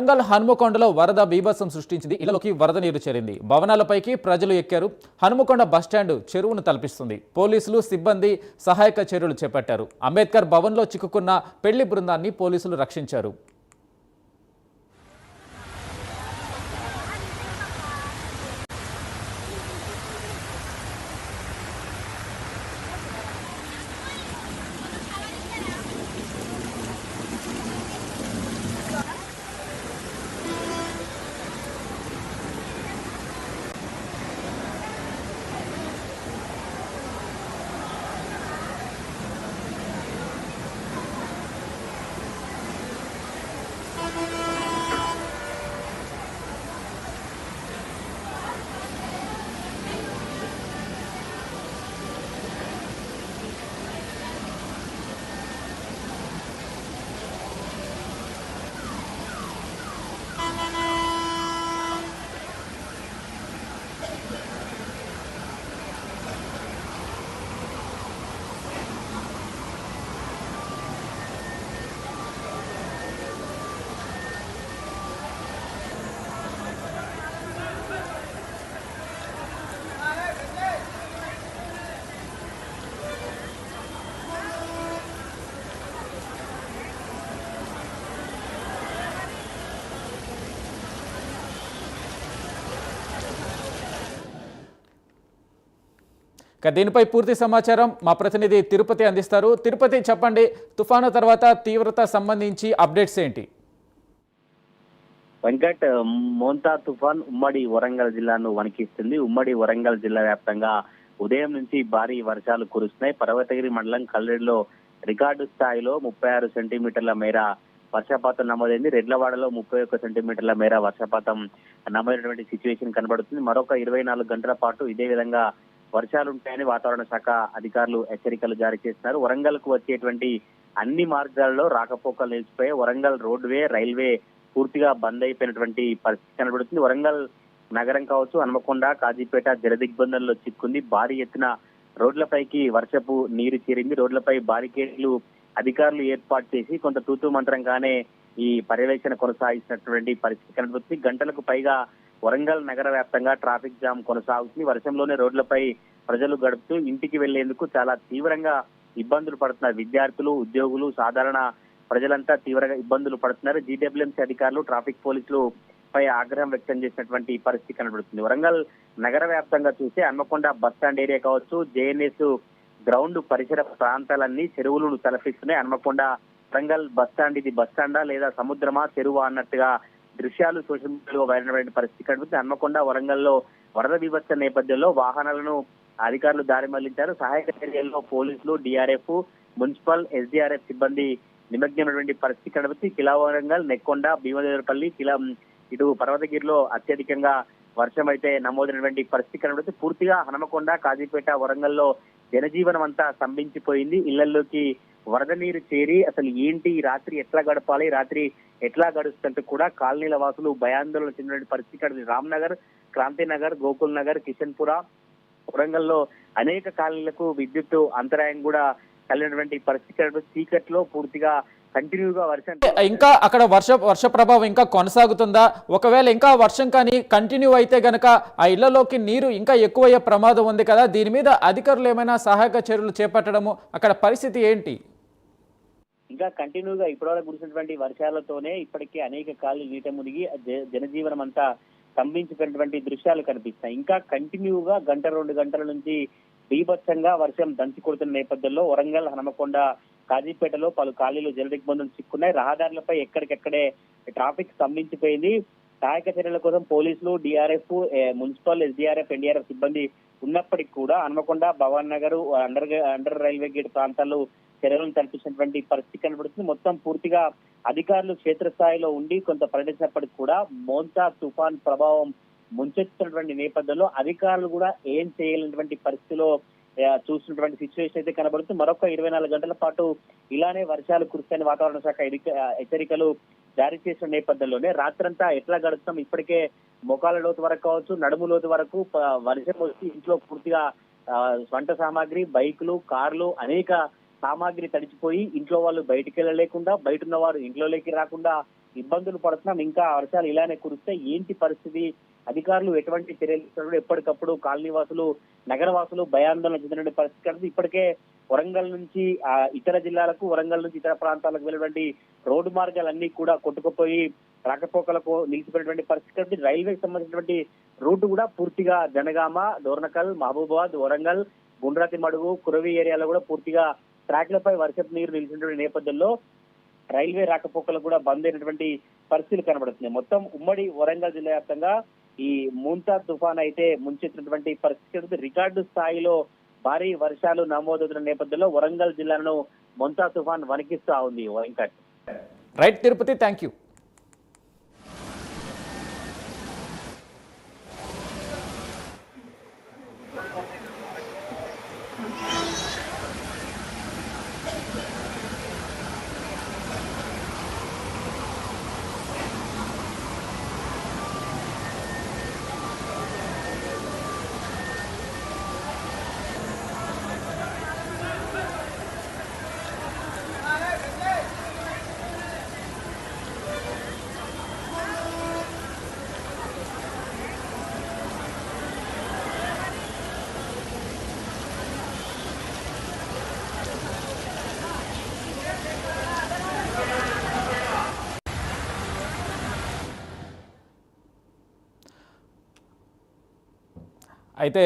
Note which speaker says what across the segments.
Speaker 1: వరంగల్ హనుమకొండలో వరద బీభత్సం సృష్టించింది. ఇళ్ళలోకి వరద నీరు చేరింది. భవనాలపైకి ప్రజలు ఎక్కారు. హనుమకొండ బస్టాండ్ చెరువును తలపిస్తుంది. పోలీసులు సిబ్బంది సహాయక చర్యలు చేపట్టారు. అంబేద్కర్ భవన్లో చిక్కుకున్న పెళ్ళి బృందాన్ని పోలీసులు రక్షించారు. ఇక దీనిపై పూర్తి సమాచారం మా ప్రతినిధి తిరుపతి అందిస్తారు. తిరుపతి చెప్పండి తుఫాను తర్వాత తీవ్రత సంబంధించి అప్డేట్స్ ఏంటి?
Speaker 2: వెంకట్ మోంతా తుఫాన్ ఉమ్మడి వరంగల్ జిల్లాను వణికిస్తుంది. ఉమ్మడి వరంగల్ జిల్లా వ్యాప్తంగా ఉదయం నుంచి భారీ వర్షాలు కురుస్తున్నాయి. పర్వతగిరి మండలం కల్లెడిలో రికార్డు స్థాయిలో ముప్పై ఆరు సెంటీమీటర్ల మేర వర్షపాతం నమోదైంది. రెడ్లవాడలో ముప్పై ఒక్క సెంటీమీటర్ల మేర వర్షపాతం నమోదైనటువంటి సిచ్యువేషన్ కనబడుతుంది. మరొక ఇరవై నాలుగు గంటల పాటు ఇదే విధంగా వర్షాలుంటాయని వాతావరణ శాఖ అధికారులు హెచ్చరికలు జారీ చేస్తున్నారు. వరంగల్కు వచ్చేటువంటి అన్ని మార్గాల్లో రాకపోకలు నిలిచిపోయి వరంగల్ రోడ్వే రైల్వే పూర్తిగా బంద్ అయిపోయినటువంటి పరిస్థితి కనబడుతుంది. వరంగల్ నగరం కావచ్చు హనుమకొండ కాజీపేట జలదిగ్బంధంలో చిక్కుంది. భారీ ఎత్తున రోడ్లపైకి వర్షపు నీరు చేరింది. రోడ్లపై బారికేడ్లు అధికారులు ఏర్పాటు చేసి కొంత తూతూ మంత్రంగానే ఈ పర్యవేక్షణ కొనసాగిస్తున్నటువంటి పరిస్థితి కనబడుతుంది. గంటలకు పైగా వరంగల్ నగర వ్యాప్తంగా ట్రాఫిక్ జామ్ కొనసాగుతుంది. వర్షంలోనే రోడ్లపై ప్రజలు గడుపుతూ ఇంటికి వెళ్ళేందుకు చాలా తీవ్రంగా ఇబ్బందులు పడుతున్నారు. విద్యార్థులు ఉద్యోగులు సాధారణ ప్రజలంతా తీవ్రంగా ఇబ్బందులు పడుతున్నారు. జీడబ్ల్యూఎంసీ అధికారులు ట్రాఫిక్ పోలీసులు పై ఆగ్రహం వ్యక్తం చేసినటువంటి పరిస్థితి కనబడుతుంది. వరంగల్ నగర వ్యాప్తంగా చూస్తే హన్మకొండ బస్ స్టాండ్ ఏరియా కావచ్చు జేఎన్ఎస్ గ్రౌండ్ పరిసర ప్రాంతాలన్నీ చెరువులు తలపిస్తున్నాయి. హన్మకొండ వరంగల్ బస్ స్టాండ్ ఇది బస్ స్టాండా లేదా సముద్రమా చెరువా అన్నట్టుగా దృశ్యాలు సోషల్ మీడియాలో వైరల్ పరిస్థితి కనిపిస్తుంది. హన్మకొండ వరంగల్లో వరద విభత్స నేపథ్యంలో వాహనాలను అధికారులు దారి మళ్ళించారు. సహాయక చర్యల్లో పోలీసులు డిఆర్ఎఫ్ మున్సిపల్ ఎస్డిఆర్ఎఫ్ సిబ్బంది నిమగ్నమైనటువంటి పరిస్థితి కనిపిస్తుంది. కిలా వరంగల్ నెక్కొండ భీమదేవరపల్లి కిలా ఇటు పర్వతగిరిలో అత్యధికంగా వర్షం అయితే నమోదైనటువంటి పరిస్థితి కనబడుతుంది పూర్తిగా హనమకొండ కాజీపేట వరంగల్లో జనజీవనం అంతా స్తంభించిపోయింది. ఇళ్ళలోకి వరద నీరు చేరి అసలు ఏంటి? ఈ రాత్రి ఎట్లా గడపాలి? రాత్రి ఎట్లా గడుస్తుంటే కూడా కాలనీల వాసులు భయాందోళన చెందిన పరిస్థితి ఇక్కడ రామ్నగర్ క్రాంతినగర్ గోకుల్ నగర్ కిషన్పుర వరంగల్లో అనేక కాలనీలకు విద్యుత్ అంతరాయం కూడా కలిగినటువంటి పరిస్థితి చీకట్లో పూర్తిగా కంటిన్యూగా వర్షం
Speaker 1: ఇంకా అక్కడ వర్ష వర్ష ప్రభావం ఇంకా కొనసాగుతుందా? ఒకవేళ ఇంకా వర్షం కానీ కంటిన్యూ అయితే గనక ఆ ఇళ్ళలోకి నీరు ఇంకా ఎక్కువయ్యే ప్రమాదం ఉంది కదా? దీని మీద అధికారులు ఏమైనా సహాయక చర్యలు చేపట్టడము అక్కడ పరిస్థితి ఏంటి?
Speaker 2: ఇంకా కంటిన్యూగా ఇప్పటివరకు కురిసినటువంటి వర్షాలతోనే ఇప్పటికే అనేక కాళ్ళు నీట మునిగి జనజీవనం అంతా స్తంభించిపోయినటువంటి దృశ్యాలు కనిపిస్తాయి. ఇంకా కంటిన్యూగా గంట రెండు గంటల నుంచి బీభత్సంగా వర్షం దంచి కొడుతున్న నేపథ్యంలో వరంగల్ హనమకొండ కాజీపేటలో పలు ఖాళీలు జలదిగ్బంధం చిక్కున్నాయి. రహదారులపై ఎక్కడికెక్కడే ట్రాఫిక్ స్తంభించిపోయింది. సహాయక చర్యల కోసం పోలీసులు డిఆర్ఎఫ్ మున్సిపల్ ఎస్డిఆర్ఎఫ్ ఎన్డీఆర్ఎఫ్ సిబ్బంది ఉన్నప్పటికీ కూడా Hanumakonda Bhavan Nagar under under railway gate ప్రాంతాల్లో చర్యలను కల్పించినటువంటి పరిస్థితి కనబడుతుంది. మొత్తం పూర్తిగా అధికారులు క్షేత్రస్థాయిలో ఉండి కొంత పర్యటించినప్పటికీ కూడా మోంతా తుఫాన్ ప్రభావం ముంచెత్తున్నటువంటి నేపథ్యంలో అధికారులు కూడా ఏం చేయలేనటువంటి పరిస్థితిలో చూసినటువంటి సిచ్యువేషన్ అయితే కనబడుతుంది. మరొక ఇరవై నాలుగు గంటల పాటు ఇలానే వర్షాలు కురుస్తాయని వాతావరణ శాఖ హెచ్చరికలు జారీ చేసిన నేపథ్యంలోనే రాత్రంతా ఎట్లా గడుస్తాం? ఇప్పటికే మొఖాల లోతు వరకు కావచ్చు నడుము లోతు వరకు వర్షం వచ్చి ఇంట్లో పూర్తిగా వంట సామాగ్రి బైకులు కార్లు అనేక సామాగ్రి తడిచిపోయి ఇంట్లో వాళ్ళు బయటికి వెళ్ళలేకుండా బయట ఉన్న వారు ఇంట్లోకి రాకుండా ఇబ్బందులు పడుతున్నాం. ఇంకా వర్షాలు ఇలానే కురిస్తే ఏంటి పరిస్థితి? అధికారులు ఎటువంటి చర్యలు తీసుకున్నారు ఎప్పటికప్పుడు కాలనీ వాసులు నగరవాసులు భయాందోళన చెందిన పరిస్థితి కనుక ఇప్పటికే వరంగల్ నుంచి ఆ ఇతర జిల్లాలకు వరంగల్ నుంచి ఇతర ప్రాంతాలకు వెళ్ళినటువంటి రోడ్డు మార్గాలన్నీ కూడా కొట్టుకుపోయి రాకపోకలకు నిలిచిపోయినటువంటి పరిస్థితి రైల్వేకి సంబంధించినటువంటి రూట్ కూడా పూర్తిగా జనగామ దోర్నకల్ మహబూబాబాద్ వరంగల్ గుండ్రాతి మడుగు కురవి ఏరియాలో కూడా పూర్తిగా ట్రాక్లపై వర్షపు నీరు నిలిచినటువంటి నేపథ్యంలో రైల్వే రాకపోకలు కూడా బంద్ అయినటువంటి పరిస్థితులు కనబడుతున్నాయి. మొత్తం ఉమ్మడి వరంగల్ జిల్లా వ్యాప్తంగా ఈ ముంతా తుఫాన్ అయితే ముంచెత్తినటువంటి పరిస్థితి రికార్డు స్థాయిలో భారీ వర్షాలు నమోదవుతున్న నేపథ్యంలో వరంగల్ జిల్లాను ముంతా తుఫాన్ వణికిస్తా ఉంది. Venkat
Speaker 1: right Tirupati thank you అయితే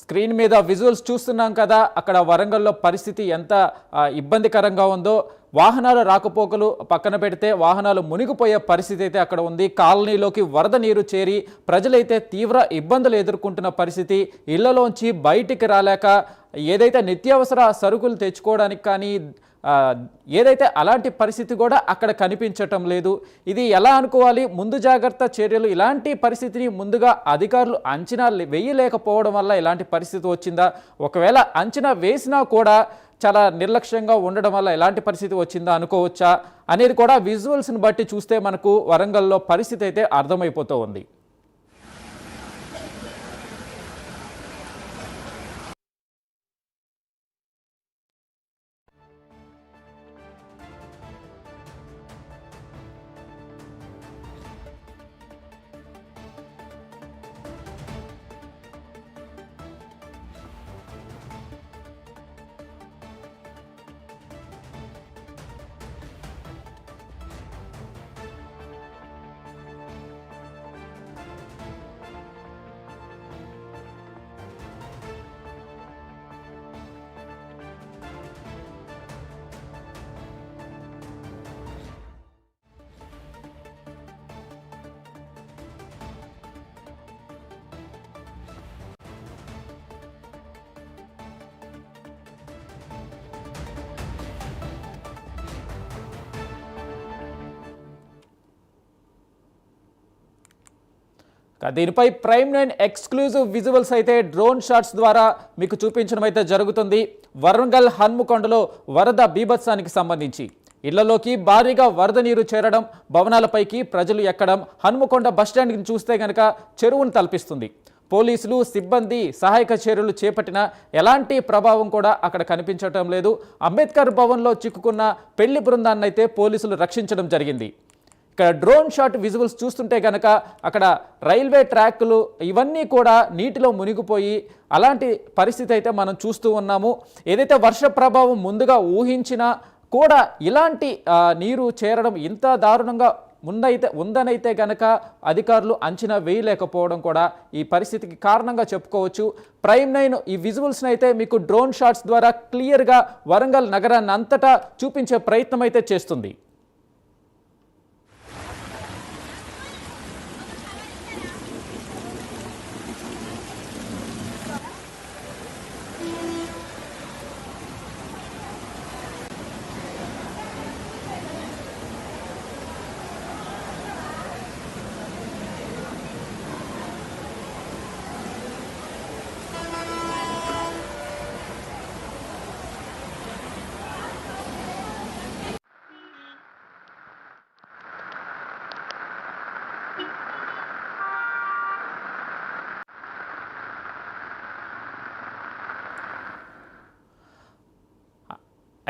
Speaker 1: స్క్రీన్ మీద విజువల్స్ చూస్తున్నాం కదా అక్కడ వరంగల్లో పరిస్థితి ఎంత ఇబ్బందికరంగా ఉందో. వాహనాల రాకపోకలు పక్కన పెడితే వాహనాలు మునిగిపోయే పరిస్థితి అయితే అక్కడ ఉంది. కాలనీలోకి వరద నీరు చేరి ప్రజలైతే తీవ్ర ఇబ్బందులు ఎదుర్కొంటున్న పరిస్థితి. ఇళ్ళలోంచి బయటికి రాలేక ఏదైతే నిత్యావసర సరుకులు తెచ్చుకోవడానికి కానీ ఏదైతే అలాంటి పరిస్థితి కూడా అక్కడ కనిపించటం లేదు. ఇది ఎలా అనుకోవాలి? ముందు జాగ్రత్త చర్యలు. ఇలాంటి పరిస్థితిని ముందుగా అధికారులు అంచనా వేయలేకపోవడం వల్ల ఇలాంటి పరిస్థితి వచ్చిందా? ఒకవేళ అంచనా వేసినా కూడా చాలా నిర్లక్ష్యంగా ఉండడం వల్ల ఎలాంటి పరిస్థితి వచ్చిందా అనుకోవచ్చా? అనేది కూడా విజువల్స్ని బట్టి చూస్తే మనకు వరంగల్లో పరిస్థితి అయితే అర్థమైపోతూ ఉంది దీనిపై ప్రైమ్ నైన్ ఎక్స్క్లూజివ్ విజువల్స్ అయితే డ్రోన్ షాట్స్ ద్వారా మీకు చూపించడం అయితే జరుగుతుంది. వరంగల్ హన్మకొండలో వరద బీభత్సానికి సంబంధించి. ఇళ్ళలోకి భారీగా వరద నీరు చేరడం భవనాలపైకి ప్రజలు ఎక్కడం హన్మకొండ బస్టాండ్ని చూస్తే గనక చెరువును తలపిస్తుంది. పోలీసులు సిబ్బంది సహాయక చర్యలు చేపట్టిన ఎలాంటి ప్రభావం కూడా అక్కడ కనిపించడం లేదు. అంబేద్కర్ భవన్లో చిక్కుకున్న పెళ్ళి బృందాన్ని అయితే పోలీసులు రక్షించడం జరిగింది. ఇక్కడ డ్రోన్ షాట్ విజువల్స్ చూస్తుంటే కనుక అక్కడ రైల్వే ట్రాక్లు ఇవన్నీ కూడా నీటిలో మునిగిపోయి అలాంటి పరిస్థితి అయితే మనం చూస్తూ ఉన్నాము. ఏదైతే వర్ష ప్రభావం ముందుగా ఊహించినా కూడా ఇలాంటి నీరు చేరడం ఇంత దారుణంగా ముందైతే ఉందనైతే గనక అధికారులు అంచనా వేయలేకపోవడం కూడా ఈ పరిస్థితికి కారణంగా చెప్పుకోవచ్చు. ప్రైమ్ నైన్ ఈ విజువల్స్ని అయితే మీకు డ్రోన్ షాట్స్ ద్వారా క్లియర్గా వరంగల్ నగరాన్ని అంతటా చూపించే ప్రయత్నం అయితే చేస్తుంది.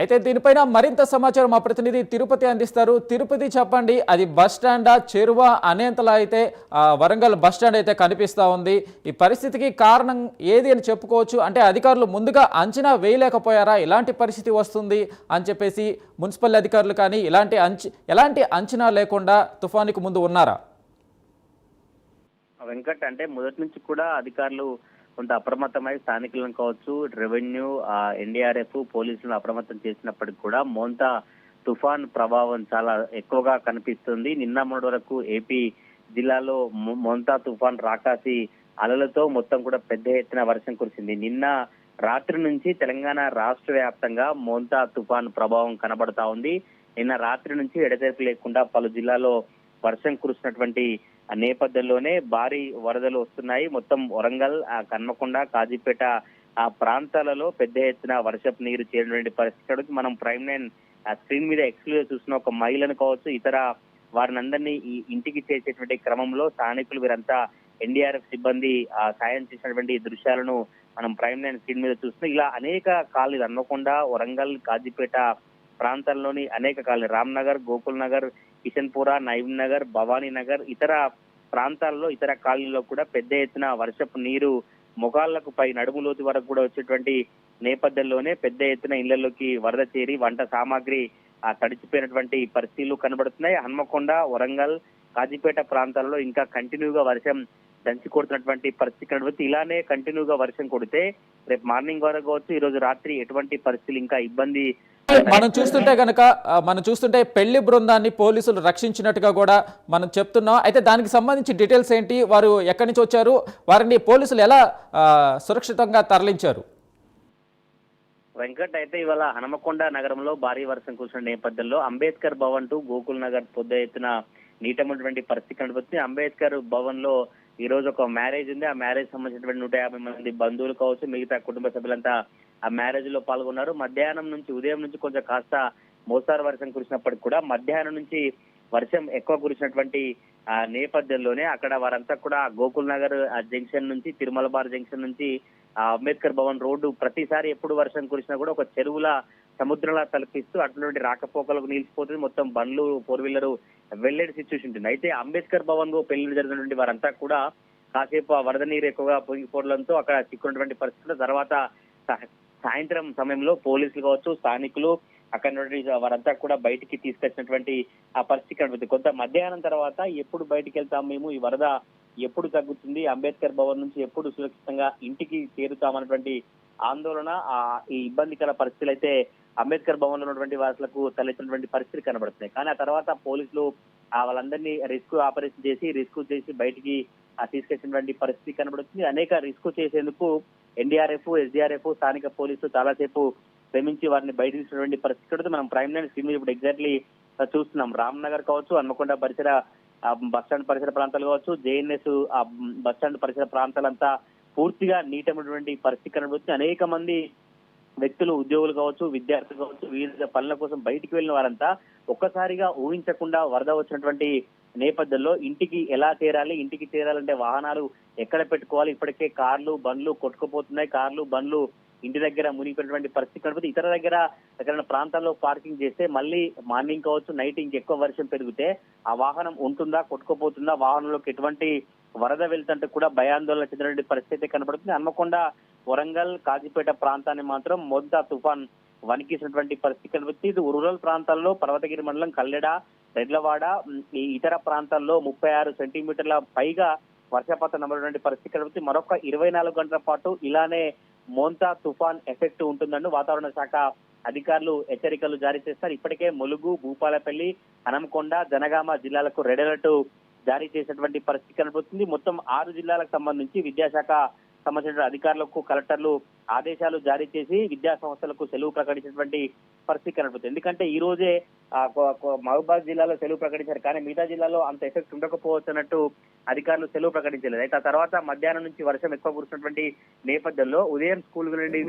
Speaker 1: అయితే దీనిపైన మరింత సమాచారం మా ప్రతినిధి తిరుపతి అందిస్తారు. తిరుపతి చెప్పండి అది బస్ స్టాండా చెరువ అనేంతలా అయితే వరంగల్ బస్ స్టాండ్ అయితే కనిపిస్తూ ఉంది. ఈ పరిస్థితికి కారణం ఏది అని చెప్పుకోవచ్చు. అంటే అధికారులు ముందుగా అంచనా వేయలేకపోయారా? ఇలాంటి పరిస్థితి వస్తుంది అని చెప్పేసి మున్సిపల్ అధికారులు కానీ ఇలాంటి అంచ ఎలాంటి అంచనా లేకుండా తుఫానికి ముందు ఉన్నారా?
Speaker 2: వెంకట్ అంటే మొదటి నుంచి కూడా అధికారులు కొంత అప్రమత్తమై స్థానికులను కావచ్చు రెవెన్యూ ఎన్డీఆర్ఎఫ్ పోలీసులను అప్రమత్తం చేసినప్పటికీ కూడా మోంతా తుఫాన్ ప్రభావం చాలా ఎక్కువగా కనిపిస్తుంది. నిన్న మొన్నటి వరకు ఏపీ జిల్లాలో మొంతా మోంతా తుఫాన్ రాకాసి అలలతో మొత్తం కూడా పెద్ద ఎత్తున వర్షం కురిసింది. నిన్న రాత్రి నుంచి తెలంగాణ రాష్ట్ర వ్యాప్తంగా మోంతా తుఫాన్ ప్రభావం కనబడతా ఉంది. నిన్న రాత్రి నుంచి ఎడతెరిపి లేకుండా పలు జిల్లాలో వర్షం కురిసినటువంటి నేపథ్యంలోనే భారీ వరదలు వస్తున్నాయి. మొత్తం వరంగల్ ఆ కన్మకొండ కాజీపేట ఆ ప్రాంతాలలో పెద్ద ఎత్తున వర్షపు నీరు చేరినటువంటి పరిస్థితి మనం ప్రైమ్ లైన్ స్క్రీన్ మీద ఎక్స్క్లూజివ్ చూసిన ఒక మహిళను కావచ్చు ఇతర వారిని అందరినీ ఈ ఇంటికి చేసేటువంటి క్రమంలో స్థానికులు వీరంతా ఎన్డీఆర్ఎఫ్ సిబ్బంది సాయం చేసినటువంటి దృశ్యాలను మనం ప్రైమ్ లైన్ స్క్రీన్ మీద చూస్తున్నాం. ఇలా అనేక కాలనీలు అన్నకుండా వరంగల్ కాజీపేట ప్రాంతాల్లోని అనేక కాలనీ రామ్ నగర్ గోకుల్ నగర్ కిషన్పుర నైబ్ నగర్ భవానీ నగర్ ఇతర ప్రాంతాల్లో ఇతర కాలనీలో కూడా పెద్ద ఎత్తున వర్షపు నీరు ముఖాళ్ళకు పై నడుము లోతు వరకు కూడా వచ్చేటువంటి నేపథ్యంలోనే పెద్ద ఎత్తున ఇళ్ళలోకి వరద చేరి వంట సామాగ్రి ఆ తడిచిపోయినటువంటి పరిస్థితులు కనబడుతున్నాయి. హన్మకొండ వరంగల్ కాజీపేట ప్రాంతాల్లో ఇంకా కంటిన్యూగా వర్షం దంచి కొడుతున్నటువంటి పరిస్థితి కనబడుతుంది. ఇలానే కంటిన్యూగా వర్షం కొడితే రేపు మార్నింగ్ వరకు కావచ్చు ఈ రోజు రాత్రి ఎటువంటి పరిస్థితులు ఇంకా ఇబ్బంది
Speaker 1: మనం చూస్తుంటే కనుక మనం చూస్తుంటే పెళ్ళి బృందాన్ని పోలీసులు రక్షించినట్టుగా కూడా మనం చెప్తున్నాం. అయితే దానికి సంబంధించి డీటెయిల్స్ ఏంటి? వారు ఎక్కడి నుంచి వచ్చారు? వారిని పోలీసులు ఎలా సురక్షితంగా తరలించారు?
Speaker 2: వెంకట్ అయితే ఇవాళ హనుమకొండ నగరంలో భారీ వర్షం కురిసిన నేపథ్యంలో అంబేద్కర్ భవన్ టు గోకుల్ నగర్ పెద్ద ఎత్తున నీటమైనటువంటి పరిస్థితి కనిపిస్తుంది అంబేద్కర్ భవన్లో ఈ రోజు ఒక మ్యారేజ్ ఉంది. ఆ మ్యారేజ్ సంబంధించినటువంటి నూట యాభై మంది బంధువులు కావచ్చు మిగతా కుటుంబ సభ్యులంతా ఆ మ్యారేజ్లో పాల్గొన్నారు. మధ్యాహ్నం నుంచి ఉదయం నుంచి కొంచెం కాస్త మోస్తారు వర్షం కురిసినప్పటికి కూడా మధ్యాహ్నం నుంచి వర్షం ఎక్కువ కురిసినటువంటి ఆ నేపథ్యంలోనే అక్కడ వారంతా కూడా గోకుల్ నగర్ జంక్షన్ నుంచి తిరుమల బార్ జంక్షన్ నుంచి ఆ అంబేద్కర్ భవన్ రోడ్డు ప్రతిసారి ఎప్పుడు వర్షం కురిసినా కూడా ఒక చెరువుల సముద్రంలా తలపిస్తూ అటువంటి రాకపోకలకు నిలిచిపోతుంది. మొత్తం బండ్లు ఫోర్ వీలర్ వెళ్ళేటి సిచ్యువేషన్ ఉంటుంది. అయితే అంబేద్కర్ భవన్లో పెళ్ళి జరిగినటువంటి వారంతా కూడా కాసేపు ఆ వరద నీరు ఎక్కువగా పొంగిపోవడంతో అక్కడ చిక్కున్నటువంటి పరిస్థితులు. తర్వాత సాయంత్రం సమయంలో పోలీసులు కావచ్చు స్థానికులు అక్కడ నుండి వారంతా కూడా బయటికి తీసుకొచ్చినటువంటి ఆ పరిస్థితి కనబడుతుంది. కొంత మధ్యాహ్నం తర్వాత ఎప్పుడు బయటికి వెళ్తాం మేము? ఈ వరద ఎప్పుడు తగ్గుతుంది? అంబేద్కర్ భవన్ నుంచి ఎప్పుడు సురక్షితంగా ఇంటికి చేరుతామన్నటువంటి ఆందోళన ఆ ఈ ఇబ్బందికర పరిస్థితులు అయితే అంబేద్కర్ భవన్లో ఉన్నటువంటి వాసులకు తలెత్తినటువంటి పరిస్థితి కనబడుతున్నాయి. కానీ ఆ తర్వాత పోలీసులు ఆ వాళ్ళందరినీ రిస్క్ ఆపరేషన్ చేసి రిస్క్ చేసి బయటికి తీసుకొచ్చినటువంటి పరిస్థితి కనబడుతుంది. అనేక రిస్క్ చేసేందుకు ఎన్డీఆర్ఎఫ్ ఎస్డీఆర్ఎఫ్ స్థానిక పోలీసులు చాలాసేపు శ్రమించి వారిని బయట తీసినటువంటి పరిస్థితి కూడా మనం ప్రైమ్ లైన్ స్క్రీన్ ఇప్పుడు ఎగ్జాక్ట్లీ చూస్తున్నాం. రామ్ నగర్ కావచ్చు హన్మకొండ పరిసర ఆ, బస్ స్టాండ్ పరిసర ప్రాంతాలు కావచ్చు జేఎన్ఎస్ ఆ బస్ స్టాండ్ పరిసర ప్రాంతాలంతా పూర్తిగా నీటమైనటువంటి పరిస్థితి కనబడుతుంది. అనేక మంది వ్యక్తులు ఉద్యోగులు కావచ్చు విద్యార్థులు కావచ్చు వివిధ పనుల కోసం బయటికి వెళ్ళిన వారంతా ఒక్కసారిగా ఊహించకుండా వరద వచ్చినటువంటి నేపథ్యంలో ఇంటికి ఎలా చేరాలి ఇంటికి చేరాలంటే వాహనాలు ఎక్కడ పెట్టుకోవాలి? ఇప్పటికే కార్లు బండ్లు కొట్టుకుపోతున్నాయి. కార్లు బండ్లు ఇంటి దగ్గర మునిగిపోయినటువంటి పరిస్థితి కనబడుతుంది ఇతర దగ్గర ఎక్కడైనా ప్రాంతాల్లో పార్కింగ్ చేస్తే మళ్ళీ మార్నింగ్ కావచ్చు నైట్ ఇంకెక్కువ వర్షం పెరిగితే ఆ వాహనం ఉంటుందా కొట్టుకుపోతుందా? వాహనంలోకి ఎటువంటి వరద వెళ్తుంటే కూడా భయాందోళన చెందినటువంటి పరిస్థితి కనబడుతుంది హన్మకొండ వరంగల్ కాజీపేట ప్రాంతాన్ని మాత్రం మొదట తుఫాన్ వణికిసినటువంటి పరిస్థితి కనిపిస్తుంది. ఇది రూరల్ ప్రాంతాల్లో పర్వతగిరి మండలం కల్లెడ రెడ్లవాడ ఈ ఇతర ప్రాంతాల్లో ముప్పై ఆరు సెంటీమీటర్ల పైగా వర్షపాతం నమోదైనటువంటి పరిస్థితి కనిపిస్తుంది. మరొక ఇరవై నాలుగు గంటల పాటు ఇలానే మోంతా తుఫాన్ ఎఫెక్ట్ ఉంటుందని వాతావరణ శాఖ అధికారులు హెచ్చరికలు జారీ చేస్తారు. ఇప్పటికే ములుగు భూపాలపల్లి హనంకొండ జనగామ జిల్లాలకు రెడ్ అలర్ట్ జారీ చేసినటువంటి పరిస్థితి కనబడుతుంది మొత్తం ఆరు జిల్లాలకు సంబంధించి విద్యాశాఖ సంబంధించిన అధికారులకు కలెక్టర్లు ఆదేశాలు జారీ చేసి విద్యా సంస్థలకు సెలవు ప్రకటించినటువంటి పరిస్థితి కనబడుతుంది. ఎందుకంటే ఈ రోజే మహబూబాద్ జిల్లాలో సెలవు ప్రకటించారు. కానీ మిగతా జిల్లాలో అంత ఎఫెక్ట్ ఉండకపోవచ్చు అన్నట్టు అధికారులు సెలవు ప్రకటించలేదు. అయితే ఆ తర్వాత మధ్యాహ్నం నుంచి వర్షం ఎక్కువ కురుస్తున్నటువంటి నేపథ్యంలో ఉదయం స్కూల్ నుండి